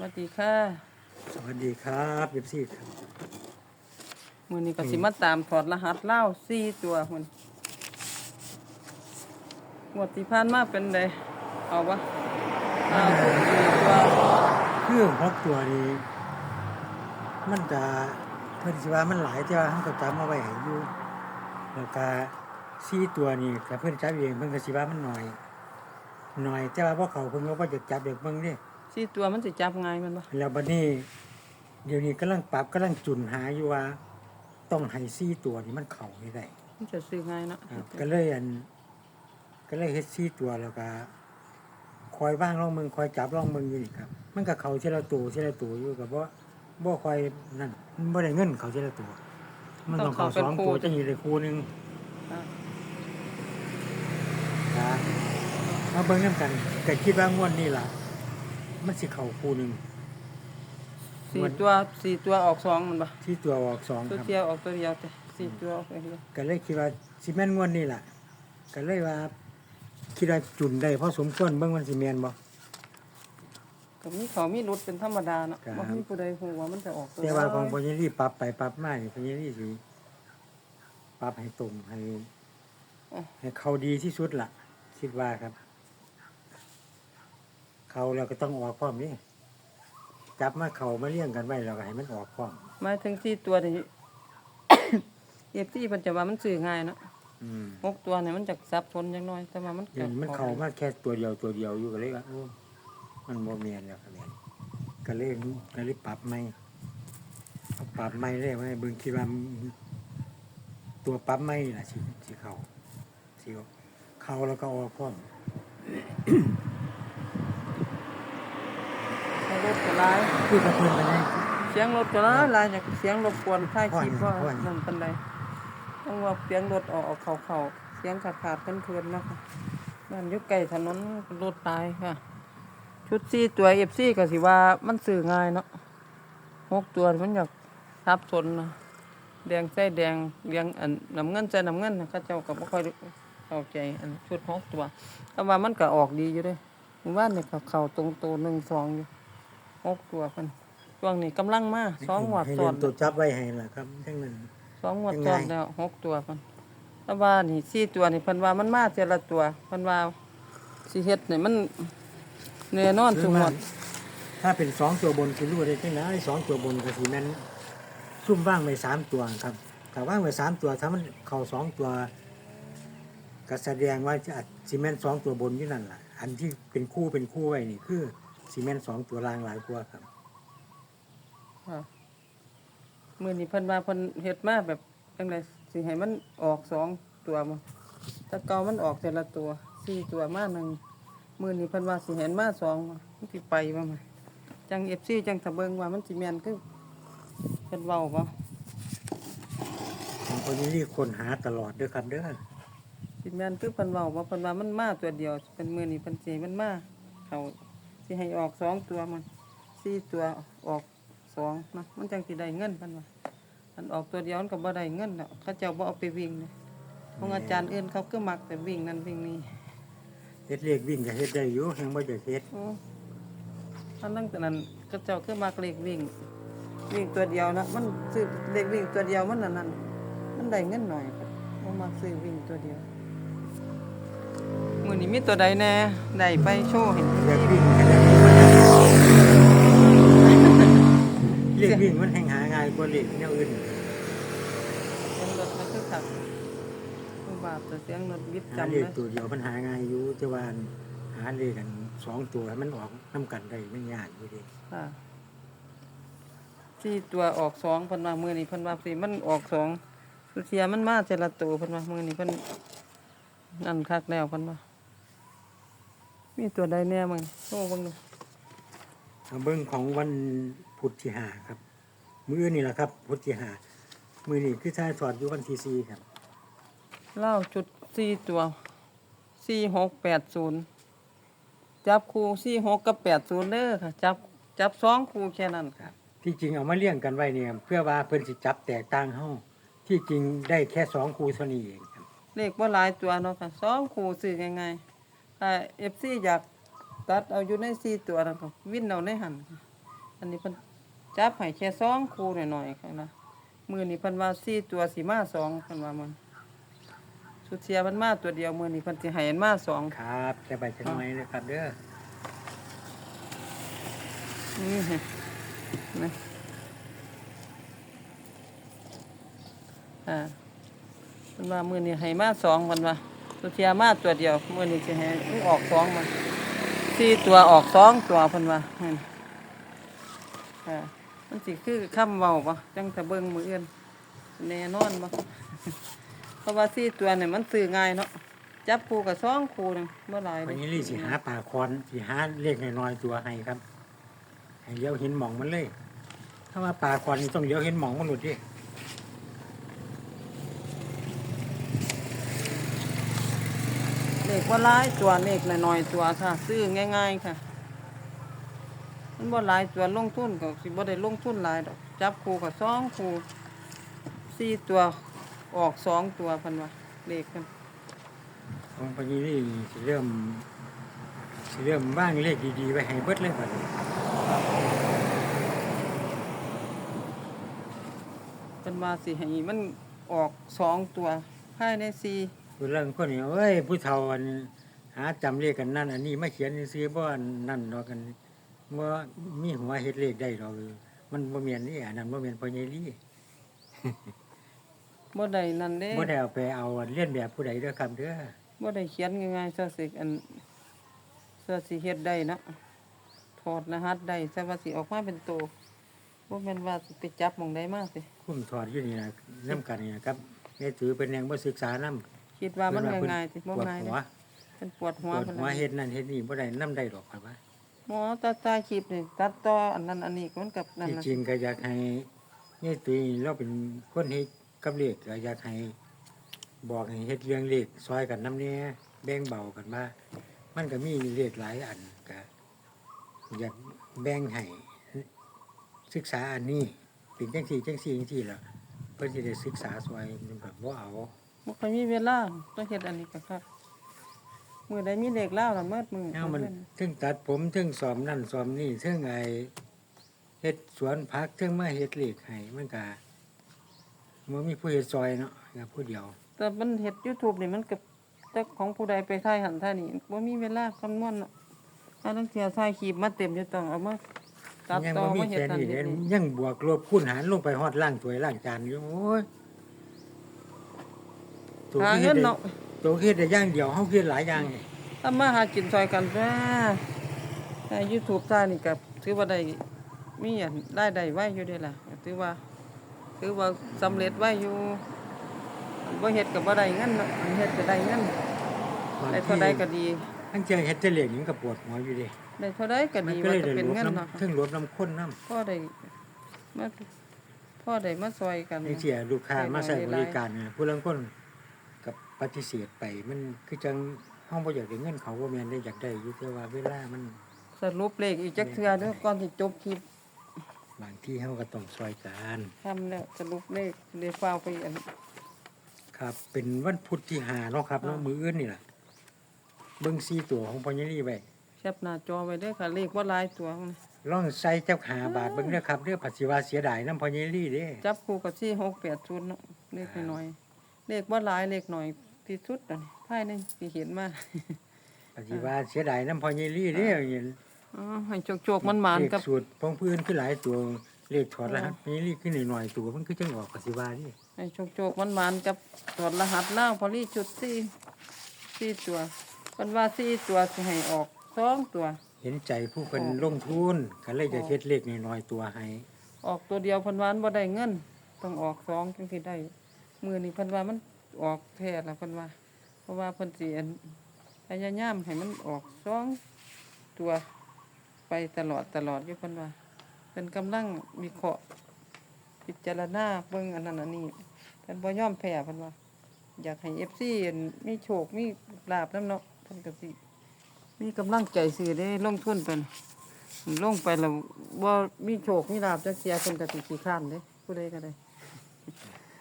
สวัสดีค่ะสวัสดีครับเอฟซีครับมื้อนี้ก็สิมาตามถอดรหัสเล่าสี่ตัวมันงวดที่ผ่านมาเป็นไดเอาวะเอาทุกสี่ตัวเครื่องฮอกตัวนี้ มันจะเพื่อนสิว่ามันหลายแต่ว่าเขาก็จำเอาไว้ให้อยู่แล้วก็ซีตัวนี้แต่เพื่อนจับเองเพิ่นก็สิว่ามันหน่อยหน่อยแต่ว่าพวกเขาเพิ่นก็บ่จะจับเด็กเบิ่งนี่ สี่ตัวมันสิจับง่ายแมันบ่แล้วบัดนี้ เดี๋ยวนี้กำลังปรับกำลังจุนหาอยู่ว่า ต้องให้ซีตัวนี้มันเข้าให้ได้มันจะซื้อง่ายเนาะครับก็เลยอัน ก็เลยเฮ็ดซีตัวแล้วก็คอยว่างลองมึงคอยจับลองมึงอยู่นี่ครับ มันก็เขาเชละตัวเชละตัวอยู่กับว่าบ่คอยนั่นมันบ่ได้เงินเขาเชละตัว มันต้องเขาสองตัวจะมีได้คู่หนึงอะครับมาเบิ่งนํกันก็คิดว่างวดนี้ล่ะ มันสิเข้าคู่หนึงสี่ตัวสี่ตัวออกสองมันบ่ที่ตัวออกสองตัวครับเดียวออกตัวเดียวแต่สี่ตัวออกตัวเดียวก็เลยคิดว่าสิแม่นงวดนี้ล่ะก็เลยว่าคิดว่าจุนได้พอสมควรเบิ่งมันสิแม่นบ่ก็มีเขามีรถเป็นธรรมดาเนาะครับ บ่มีผู้ใดฮู้ว่ามันจะออกตัวแต่ว่าของใดพญารีปรับไปปรับมานี่พญารีสิปรับให้ตรงให้ ให้เขาดีที่สุดล่ะคิดว่าครับ เขาเราก็ต้องออกพร้อมนี่จับมาเขามาเลี้ยงกันไว้เราก็ให้มันออกพร้อมหมายถึงสี่ตัวนี่ เอฟซีเพิ่นจะว่ามันซื้อง่ายเนาะอืมหกตัวเนี่ยมันจะซับซ้อนจังน้อย แต่ว่ามันเดี๋ยวนี้มันเขามาแค่ตัวเดียวตัวเดียวอยู่ก็เลยว่าโอ้มันโมเมียนแล้วครับเนี่ยก็เลยก็เลยปรับไม่เอาปรับไม่เลยว่าเบิ่งคิดว่าตัวปรับไม่ล่ะสิสิเขาสิเขาแล้วก็ออกพร้อม ให้รถก็หลายคือกระเพื่อนไปไงเสียงรถก็หลายหลายจากเสียงรบกวนท้ายคลิปพ่อว่าเนี่ยพ่อเนี่ยนั่นปานใดต้องว่าเสียงรถออกออกเข้าเข้าเสียงขาดขาดกันเพื่อนๆนะคะบ้านอยู่ใกล้ถนนรถตายค่ะ ชุดสี่ตัวเอฟซีก็สิว่ามันซื้อง่ายเนาะหกตัวมันอยากทับสนนะแดงใส่แดงเลี้ยงอันน้ำเงินใส่น้ำเงินนะเข้าเจ้าก็บ่ค่อยเข้าใจอันชุดหกตัวแต่ว่ามันก็ออกดีอยู่เด้หมู่บ้านนี่ก็เข้าตรงตัวหนึ่งสองอยู่ หกตัวกันช่วงนี้กำลังมาสองหวัดให้ซ้อเรียนนตัวจับไว้ให้ล่ะครับทั้งนั้น สองหวัดยังซ้อนไง แล้วหกตัวกันแต่ว่านี่สี่ตัวนี่เพิ่นว่ามันมาเจละตัวเพิ่นว่าสิเฮ็ดนี่มันแน่นอนทุกหมดถ้าเป็นสองตัวบนคือรู้ได้จังไดสองตัวบนก็สิแม่นซุ่มว่างไว้สามตัวครับถ้าว่างไว้สามตัวถ้ามันเข้าสองตัวก็แสดงว่าจะอัดซีเมนต์สองตัวบนอยู่นั่นล่ะ อันที่เป็นคู่เป็นคู่ไว้นี่คือ ซีเมนต์สองตัวรางหลายกว่าครับ ค่ะมื้อนี้เพิ่นว่าเพิ่นเฮ็ดมาแบบจังไดสิให้มันออกสองตัวมาแต่เก่ามันออกแต่ละตัวสี่ตัวมาหนึ่งมื้อนี้เพิ่นว่าสิเห็นมาสองมันสิไปบ่มาจัง FC จังตะเบิงว่ามันสิแม่นคือเพิ่นเว้าบ่ของคนนี้รีคนหาตลอดเด้อครับเด้อสิแม่นคือเพิ่นเว้าบ่เพิ่นว่ามันมาตัวเดียวเป็นมื้อนี้เพิ่นสิให้มันมาเขา สิให้ออกสองตัวมันสี่ตัวออกสองนะมันจังสิได้เงินเพิ่นว่าอันออกตัวเดียวมันก็บ่ได้เงินดอกเขาเจ้าบ่เอาไปวิ่งเลยของอาจารย์อื่นเขาก็มักแต่วิ่งนั่นวิ่งนี่เฮ็ดเลขวิ่งก็เฮ็ดได้อยู่ยังบ่จะเฮ็ดโอ้อันนั้นแต่นั้นเขาเจ้าก็มักเลขวิ่ง วิ่งตัวเดียวนะมันซื้อเลขวิ่งตัวเดียวมันนั่นนั่นมันได้เงินหน่อยบ่มักซื้อวิ่งตัวเดียวมื้อนี้มีตัวใดแน่ได้ไปโชว์เห็นเลขวิ่ง เลขวิ่งมันแห่งหาง่ายกว่าเลขแนวอื่นเสียงรถมันคือขับคือบาปแต่เสียงรถวิบหาจำเลเลขยตัวเดียวมันหาง่ายอยู่แต่ว่าหาเลขกันสองตัวให้มันออกน้ำกันได้ไม่ยากอยู่เดีค่ะสี่ตัวออกสองเพิ่นว่ามื้อนี้เพิ่นว่าสิมันออกสองสุเทียมันมาแต่ละตัวเพิ่นว่ามื้อนี้เพิ่นนั่นคักแล้วเพิ่นว่ามีตัวใดแน่มึงโอ้เบิ่งดูเอาเบิ้งของวัน พุธที่ห้าครับ มื้อนี่แหละครับ พุธที่ห้ามื้อนี้คือถ้าสอดอยู่วันที่สี่ครับเล่าจุดสี่ตัวสี่หกแปดศูนย์จับคู่สี่หกกับแปดศูนย์เด้อค่ะ จับจับสองคู่แค่นั้นค่ะที่จริงเอามาเลี้ยงกันไว้เนี่ยเพื่อว่าเพิ่นสิจับแตกต่างเฮาที่จริงได้แค่สองคู่เท่านี้เองครับเลขว่าหลายตัวเนาะค่ะสองคู่ซื้อง่ายๆถ้าเอฟซีอยากตัดเอาอยู่ในสี่ตัวนั่นก็วิ่นเอาในหันค่ะอันนี้เพิ่น จับให้แค่สองคู่หน่อยๆค่ะนะมื้อนี้เพิ่นว่าสี่ตัวสิมาสองเพิ่นว่ามันสุดเสียเพิ่นมาตัวเดียวมื้อนี้เพิ่นสิให้อันมาสองครับจะไปจังไหมเลยครับเด้อนี่ฮะนะอ่าเพิ่นว่ามื้อนี้ให้มาสองเพิ่นว่าสุดเสียมาตัวเดียวมื้อนี้สิให้มันออกสองมันสี่ตัวออกสองตัวเพิ่นว่านั่นอ่า มันสิคือคำเว้าบ่จังถ้าเบิ่งมื้ออื่นแน่นอนบ่เพราะว่าสี่ตัวเนี่ยมันซื้อง่ายเนาะจับคู่กับสองคู่นึงบ่หลายวันเด้นี้ลี่สิหาปลาคอนสิหาเลขน้อยๆตัวให้ครับให้เลี้ยวเห็นหมองมันเลย ถ้าว่าปลาคอนนี่ต้องเลี้ยวเห็นหมองมันหลุดดิเลขว่าหลายตัวเลขน้อยๆตัวค่ะ ซื้อง่าย ๆ ค่ะ มันบ่หลายตัวลงทุนก็สิบ่ได้ลงทุนหลายดอก จับคู่กับสองคู่สี่ตัวออกสองตัวเพันว่าเลขกันของพอนี้ลี่สิเริ่มสิเริ่มว่างเลขดีๆไว้ให้เบิดเลยบัดนี้เป็นว่าสิให้มันออกสองตัวภายในสี่ผู้เรื่องคนนี้เอ้ยผู้เฒ่าอันหาจำเลขกันนั่นอันนี้ไม่เขียนซื้อบ่อันนั่นดอกกัน บ่มีหัวเฮ็ดเลขได้ดอกมันบ่แม่นนี่อันนั้นบ่แม่นพ่อใหญ่ลี่บ่ได้นั่นเด้บ่ได้เอาไปเอาเลียนแบบผู้ใดเด้อครับเด้อบ่ได้เขียนง่ายๆซะสิอันซะสิเฮ็ดได้นะถอดรหัสได้ซะว่าสิออกมาเป็นโตบ่แม่นว่าสิไปจับหม่องใดมาสิคุ้มถอดอยู่นี่นะนํกันนี่นะครับแม่ถือเป็นแนงบ่ศึกษานำคิดว่ามันง่ายๆสิบ่ปวดง่ายหัเด้วเป็นปวดปหัววดเพิ่นหัวน่ะเฮ็ดนั่นเฮ็ดนี่บ่ได้นํได้ดอกครับว่า หมอตัดตายคลิปนี่ตัดต่ออันนั้นอันนี้ก็มันกับนั่นที่น่ะจริงก็อยากให้นี่ตุยเราเป็นคนเฮ็ดกับเลขก็อยากให้บอกให้เฮ็ดเรื่องเลขซอยกันนำแน่แบ่งเบากันมามันก็มีเลขหลายอันก็อยากแบ่งให้ศึกษาอันนี้เป็นจังซี่จังซี่จังซี่ล่ะเพิ่นสิได้ศึกษาซอยมันแบบบ่เอาบ่ค่อยมีเวลาต้องเฮ็ดอันนี้ก็ครับ มื้อใดมีเลขแล้วล่ะเมิดมื้อเอามันถึงตัดผมถึงสอมนั่นสอมนี่ถึงไอเฮ็ดสวนผักถึงมาเฮ็ดเลขให้มันก็มันมีผู้เฮ็ดซอยเนาะก็ผู้เดียว แต่มันเฮ็ด YouTube นี่มันก็แต่ของผู้ใดไปถ่ายหันถ่ายนี่บ่มีเวลาคำนวณเนาะอันนั้นเสียถ่ายคลิปมาเต็มอยู่ต้องเอามาตัดยังต่อบ่มีมาเฮ็ดแค่นั่นนี้เฮ็เด้ดนี่ยังบวกลบคูณหารลงไปฮอดล่างถ้วยล่างจานอยู่โอ้ยตัวหาเฮ็เงิดนได้ เนาะ ตัวเฮ็ดได้อย่างเดียวเฮาเฮ็ดหลายอย่างนี่ทำมาหากินซอยกันจ้าใน YouTube ถ่ายนี่ก็ถือว่าได้มีอันได้ได้ไว้อยู่เด้ล่ะถือว่าถือว่าสำเร็จไว้อยู่บ่เฮ็ดก็บ่ได้เงินเนาะอันเฮ็ดก็ได้เงินบางได้ทีเท่าใดก็ดีทั้งเจ้าเฮ็ดแต่เลขนี่ก็ปวดหัวอยู่เด้ได้เท่าใดก็มันดีก็ว่าเลยจะได้เป็นลดเงินน้ำเนาะถึงลดน้ำข้นน้ำพ่อได้มาพ่อได้มาซอยกัน ไอ้เสียลูกค้ามาใช้บริการเนี่ยผู้ลางคนกับ ปฏิเสธไปมันคือจังห้องบ่อยากได้เงินเขาบ่แม่นได้อยากได้อยู่แต่ว่าเวลามัน สรุปเลขอีกจักเทื่อเด้อก่อนสิจบคลิปบางที่เฮาก็ต้องซอยกันทำแล้วสรุปเลขเลยฟ้าวไปอัน ครับ เป็นวันพุธที่ห้าเนาะครับเนาะอ่ามื้มื้ออื่นนี่ล่ะเบิ่งซีตัวของพ่อใหญ่นี่ไว้แคปหน้าจอไว้เด้อค่ะเลขว่าหลายตัวนะลองใส่เจ้าขาบาทเบิ่งเด้อครับเด้อปัสสิว่าเสียดายนำพ่อใหญ่นี่เด้ จับคู่กับที่680เนาะเลขน้อยๆเลขว่าหลายเลขน้อย ที่สุดอันนี้ภายในที่เห็นมาปัสสิว่าเสียดายนำพ่อใหญ่นี่เด้อ๋อให้โจกๆมันหมานๆกับ เลขสูตรของผู้อื่นคือหลายตัวเลขถอดรหัสพ่อใหญ่นี่คือน้อยๆตัวมันคือจังออกปัสสิว่านี่ให้โจกๆมันหมานๆกับตรวจรหัสล่างพอลี่จุดสี่สี่ตัวเพิ่นว่าสี่ตัวสิให้ออกสองตัว เห็นใจผู้เพิ่นอ๋อลงทุนก็เลยจะอ๋อเฮ็ดเลขน้อยๆตัวให้ออกตัวเดียวเพิ่นว่ามันบ่ได้เงิน ต้องออกสองจังสิได้มือนี้เพิ่นว่ามัน ออกแท้แล้วเพิ่นว่า เพราะว่าเพิ่นสิอันพยายามให้มันออกสองตัวไปตลอดตลอดอยู่เพิ่นว่าเพิ่นกำลังมีเคาะพิจารณาเบิ่งอันนั้นอันนี้เพิ่นบ่ยอมแพ้เพิ่นว่า อยากให้ FC อันมีโชคมีลาบนํเนาะเพิ่นก็สิมีกำลังใจซื้อได้ลงทุนเพิ่นลงไปแล้วบ่มีโชคมีลาบจักเสียเพิ่นก็สิขี้ข้านเด้ผู้ใดก็ได้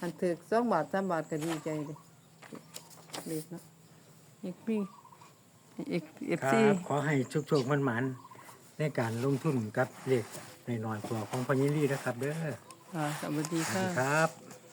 อันถึก2บาท3บาทก็ดีใจเด้เล็กเนาะอีกมีอีกค FC รับขอให้โชคๆมันๆในการลงทุนกับเลขหน่อยๆตัวของพญิรีนะครับ เด้อค่ะสวัสดีสวัสค่ะ ดีครับ